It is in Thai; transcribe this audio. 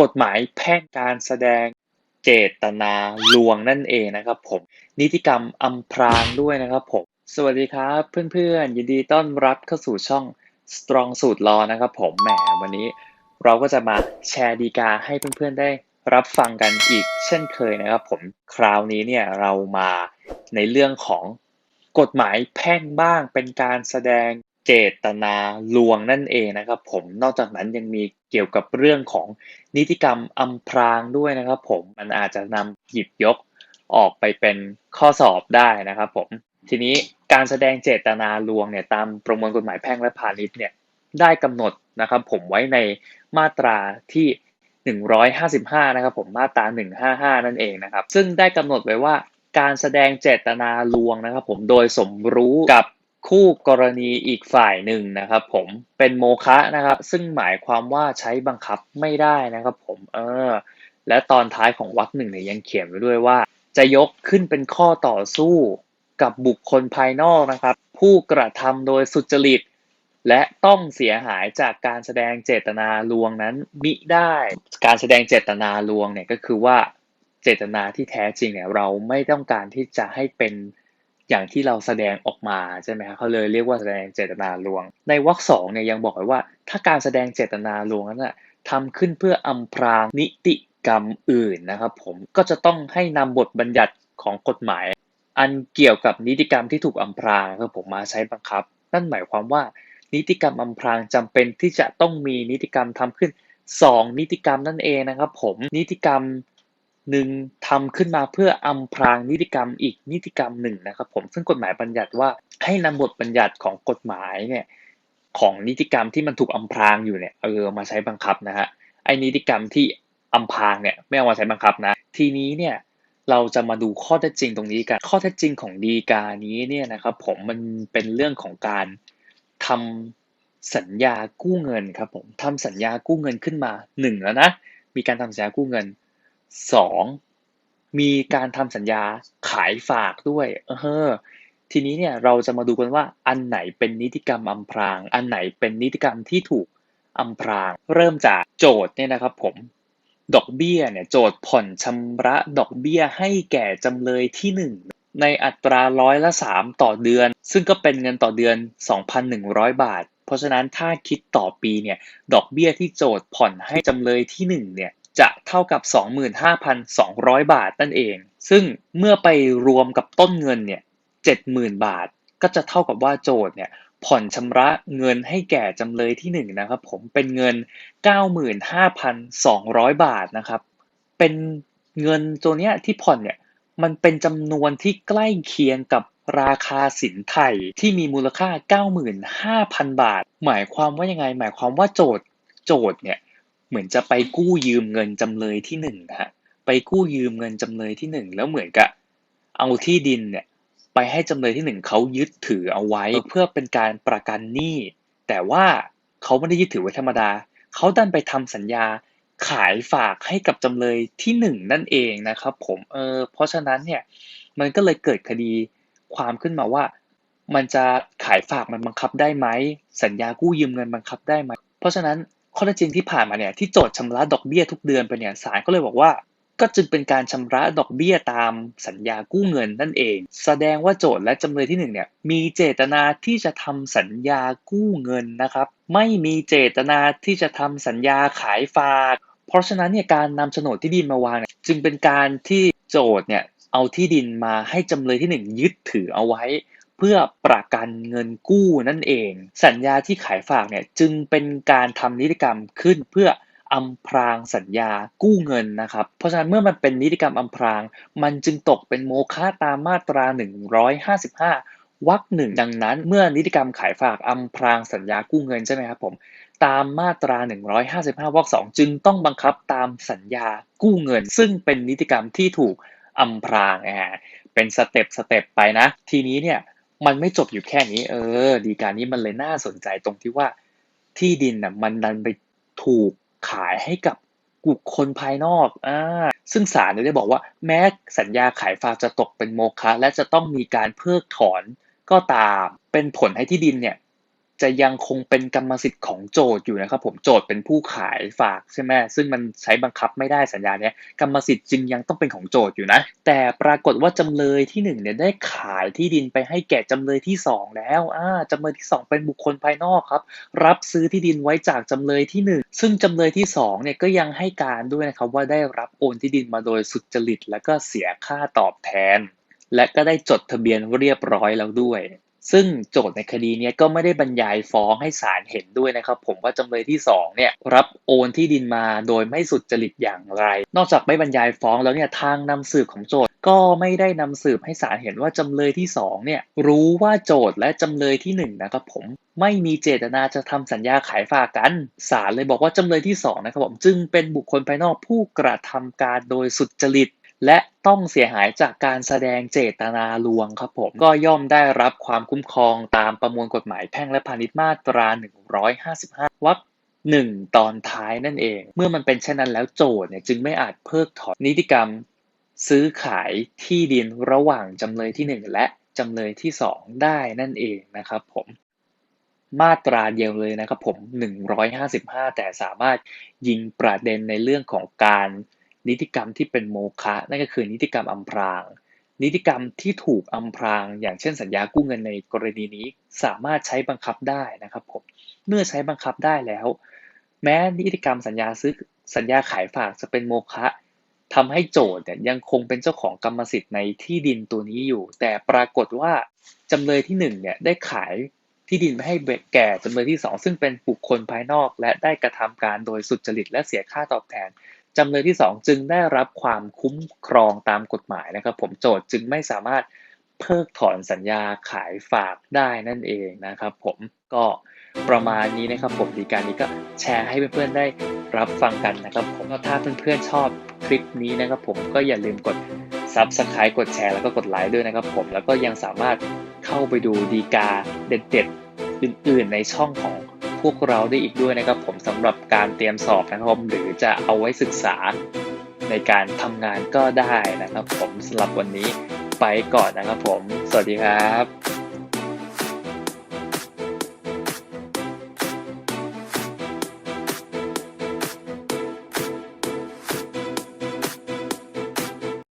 กฎหมายแพ่งการแสดงเจตนาลวงนั่นเองนะครับผม นิติกรรมอำพรางด้วยนะครับผม สวัสดีครับเพื่อนๆ ยินดีต้อนรับเข้าสู่ช่อง Strong สูตรลอนะครับผมแหมวันนี้ เราก็จะมาแชร์ดีกาให้เพื่อนๆได้รับฟังกันอีกเช่นเคยนะครับผมคราวนี้เนี่ยเรามาในเรื่องของกฎหมายแพ่งบ้างเป็นการแสดง เจตนาลวงนั่นเองนะครับ ผมนอกจากนั้นยังมีเกี่ยวกับเรื่องของนิติกรรมอำพรางด้วยนะครับ ผมมันอาจจะนำหยิบยกออกไปเป็นข้อสอบได้นะครับ ผมทีนี้การแสดงเจตนาลวงเนี่ยตามประมวลกฎหมายแพ่งและพาณิชย์เนี่ยได้กำหนดนะครับ ผมไว้ในมาตราที่ 155 นะครับ ผมมาตรา 155 นั่นเองนะครับ ซึ่งได้กำหนดไว้ว่าการแสดงเจตนาลวงนะครับ ผมโดยสมรู้กับ คู่กรณีอีกฝ่ายหนึ่งนะครับ ผมเป็นโมฆะนะครับ ซึ่งหมายความว่าใช้บังคับไม่ได้นะครับผมเออและตอนท้ายของวรรคหนึ่งเนี่ยยังเขียนไว้ด้วยว่า จะยกขึ้นเป็นข้อต่อสู้กับบุคคลภายนอกนะครับ ผู้กระทำโดยสุจริต และต้องเสียหายจากการแสดงเจตนาลวงนั้นมิได้ การแสดงเจตนาลวงเนี่ยก็คือว่าเจตนาที่แท้จริงเนี่ยเราไม่ต้องการที่จะให้เป็น อย่างที่เราแสดงออกมาใช่ไหมครับเขาเลยเรียกว่าแสดงเจตนาลวง ในวรรคสองเนี่ยยังบอกไว้ว่า ถ้าการแสดงเจตนาลวงนั้นนะทำขึ้นเพื่ออำพรางนิติกรรมอื่นนะครับผมก็จะต้องให้นำบทบัญญัติของกฎหมาย อันเกี่ยวกับนิติกรรมที่ถูกอำพรางครับผมมาใช้บังคับ นั่นหมายความว่า นิติกรรมอำพรางจำเป็นที่จะต้องมีนิติกรรมทำขึ้น 2 นิติกรรมนั่นเองนะครับผมนิติกรรม หนึ่งทำขึ้นมาเพื่ออำพรางนิติกรรมอีกนิติกรรมหนึ่งนะครับผมซึ่งกฎหมายบัญญัติว่าให้นำบทบัญญัติของกฎหมายเนี่ยของนิติกรรมที่มันถูกอำพรางอยู่เนี่ยเออมาใช้บังคับนะฮะไอ้นิติกรรมที่อำพรางเนี่ยไม่เอามาใช้บังคับนะ ทีนี้เนี่ยเราจะมาดูข้อเท็จจริงตรงนี้กัน ข้อเท็จจริงของดีกานี้เนี่ยนะครับผมมันเป็นเรื่องของการทำสัญญากู้เงินครับผมทำสัญญากู้เงินขึ้นมาหนึ่งแล้วนะมีการทำสัญญากู้เงิน สองมีการทำสัญญาขายฝากด้วยเออทีนี้เนี่ยเราจะมาดูกันว่าอันไหนเป็นนิติกรรมอำพราง อันไหนเป็นนิติกรรมที่ถูกอำพราง เริ่มจากโจทย์เนี่ยนะครับผมดอกเบี้ยเนี่ยโจทย์ผ่อนชำระดอกเบี้ยให้แก่จำเลยที่ 1 ในอัตราร้อยละ 3 ต่อเดือน ซึ่งก็เป็นเงินต่อเดือน 2,100 บาท เพราะฉะนั้นถ้าคิดต่อปีเนี่ยดอกเบี้ยที่โจทย์ผ่อนให้จำเลยที่1เนี่ย จะเท่ากับ 25,200 บาทนั่นเอง ซึ่งเมื่อไปรวมกับต้นเงินเนี่ย70,000 บาท ก็จะเท่ากับว่าโจทย์เนี่ยผ่อนชำระเงินให้แก่จำเลยที่ 1 นะครับ ผมเป็นเงิน 95,200 บาทนะครับ เป็นเงินตัวเนี้ยที่ผ่อนเนี่ยมันเป็นจำนวนที่ใกล้เคียงกับราคาสินไทยที่มีมูลค่า 95,000 บาท หมายความว่ายังไง หมายความว่าโจทย์โจทย์เนี่ย เหมือนจะไปกู้ยืมเงินจำเลยที่หนึ่งนะฮะไปกู้ยืมเงินจำเลยที่หนึ่งแล้วเหมือนกับเอาที่ดินเนี่ยไปให้จำเลยที่หนึ่งเขายึดถือเอาไว้เพื่อเป็นการประกันหนี้แต่ว่าเขาไม่ได้ยึดถือไว้ธรรมดาเขาดันไปทำสัญญาขายฝากให้กับจำเลยที่หนึ่งนั่นเองนะครับผมเออเพราะฉะนั้นเนี่ยมันก็เลยเกิดคดีความขึ้นมาว่า มันจะขายฝากมันบังคับได้ไหมสัญญากู้ยืมเงินบังคับได้ไหมเพราะฉะนั้น ข้อเท็จจริงที่ผ่านมาเนี่ยที่โจทย์ชำระดอกเบี้ยทุกเดือนไปเนี่ยศาลก็เลยบอกว่า ก็จึงเป็นการชำระดอกเบี้ยตามสัญญากู้เงินนั่นเอง แสดงว่าโจทย์และจำเลยที่1เนี่ยมีเจตนาที่จะทำสัญญากู้เงินนะครับ ไม่มีเจตนาที่จะทำสัญญาขายฝาก เพราะฉะนั้นเนี่ยการนำโฉนดที่ดินมาวางจึงเป็นการที่โจทย์เนี่ยเอาที่ดินมาให้จำเลยที่ 1 ยึดถือเอาไว้ เพื่อประกันเงินกู้นั่นเอง สัญญาที่ขายฝากเนี่ยจึงเป็นการทำนิติกรรมขึ้นเพื่ออำพรางสัญญากู้เงินนะครับ เพราะฉะนั้นเมื่อมันเป็นนิติกรรมอำพราง มันจึงตกเป็นโมฆะตามมาตรา 155วรรคหนึ่งดังนั้น เมื่อนิติกรรมขายฝากอำพรางสัญญากู้เงินใช่ไหมครับผมตามมาตรา 155วรรคสองจึงต้องบังคับตามสัญญากู้เงิน ซึ่งเป็นนิติกรรมที่ถูกอำพรางอ่าเป็นสเต็ปสเต็ปไปนะ ทีนี้เนี่ย มันไม่จบอยู่แค่นี้ เออ ดีการนี้มันเลยน่าสนใจตรงที่ว่าที่ดินน่ะมันดันไปถูกขายให้กับกลุ่มคนภายนอก อ่า ซึ่งศาลได้บอกว่าแม้สัญญาขายฝากจะตกเป็นโมฆะและจะต้องมีการเพิกถอนก็ตาม เป็นผลให้ที่ดินเนี่ย จะยังคงเป็นกรรมสิทธิ์ของโจทย์อยู่นะครับผมโจทย์เป็นผู้ขายฝากใช่ไหมซึ่งมันใช้บังคับไม่ได้สัญญาเนี้ยกรรมสิทธิ์จึงยังต้องเป็นของโจทย์อยู่นะ แต่ปรากฏว่าจำเลยที่หนึ่งเนี่ยได้ขายที่ดินไปให้แก่จำเลยที่สองแล้วอ่าจำเลยที่สองเป็นบุคคลภายนอกครับ รับซื้อที่ดินไว้จากจำเลยที่หนึ่งซึ่งจำเลยที่สองเนี่ยก็ยังให้การด้วยนะครับว่าได้รับโอนที่ดินมาโดยสุจริต และก็เสียค่าตอบแทน และก็ได้จดทะเบียนเรียบร้อยแล้วด้วย ซึ่งโจทย์ในคดีนี้ก็ไม่ได้บรรยายฟ้องให้ศาลเห็นด้วยนะครับ ผมว่าจำเลยที่สองเนี่ยรับโอนที่ดินมาโดยไม่สุจริตอย่างไร นอกจากไม่บรรยายฟ้องแล้วเนี่ยทางนำสืบของโจทย์ก็ไม่ได้นำสืบให้ศาลเห็นว่าจำเลยที่สองเนี่ยรู้ว่าโจทย์และจำเลยที่หนึ่งนะครับผมไม่มีเจตนาจะทำสัญญาขายฝากกันศาลเลยบอกว่าจำเลยที่สองนะครับผมจึงเป็นบุคคลภายนอกผู้กระทำการโดยสุจริต และต้องเสียหายจากการแสดงเจตนาลวงครับผม ก็ย่อมได้รับความคุ้มครองตามประมวลกฎหมายแพ่งและพาณิชย์มาตรา 155วรรคหนึ่งตอนท้ายนั่นเอง เมื่อมันเป็นเช่นนั้นแล้วโจทย์เนี่ยจึงไม่อาจเพิกถอนนิติกรรม ซื้อขายที่ดินระหว่างจำเลยที่ 1 และจำเลยที่ 2 ได้นั่นเองนะครับผมมาตราเดียวเลยนะครับผม 155 แต่สามารถยิงประเด็นในเรื่องของการ นิติกรรมที่เป็นโมฆะนั่นก็คือนิติกรรมอำพราง นิติกรรมที่ถูกอำพราง อย่างเช่นสัญญากู้เงินในกรณีนี้สามารถใช้บังคับได้นะครับผมเมื่อใช้บังคับได้แล้ว แม้นิติกรรมสัญญาซื้อสัญญาขายฝากจะเป็นโมฆะทำให้โจทย์เนี่ยยังคงเป็นเจ้าของกรรมสิทธิ์ในที่ดินตัวนี้อยู่ แต่ปรากฏว่าจำเลยที่หนึ่งเนี่ยได้ขายที่ดินไปให้แก่จำเลยที่สองซึ่งเป็นบุคคลภายนอก และได้กระทำการโดยสุจริตและเสียค่าตอบแทน จำเลยที่ 2 จึงได้รับความคุ้มครองตามกฎหมายนะครับผมโจทย์จึงไม่สามารถเพิกถอนสัญญาขายฝากได้นั่นเองนะครับผมก็ประมาณนี้นะครับผมดีการนี้ก็แชร์ให้เพื่อนๆได้รับฟังกันนะครับผมถ้าเพื่อนๆชอบคลิปนี้นะครับผมก็อย่าลืมกด Subscribe กดแชร์แล้วก็กดไลค์ด้วยนะครับผมแล้วก็ยังสามารถเข้าไปดูดีกาเด็ดๆ อื่นๆ ในช่องของ วกเราได้อีกด้วยนะครับผมสำหรับการเตรียมสอบนะครับผมหรือจะเอาไว้ศึกษาในการทำงานก็ได้นะครับผมสำหรับวันนี้ไปก่อนนะครับผม สวัสดีครับ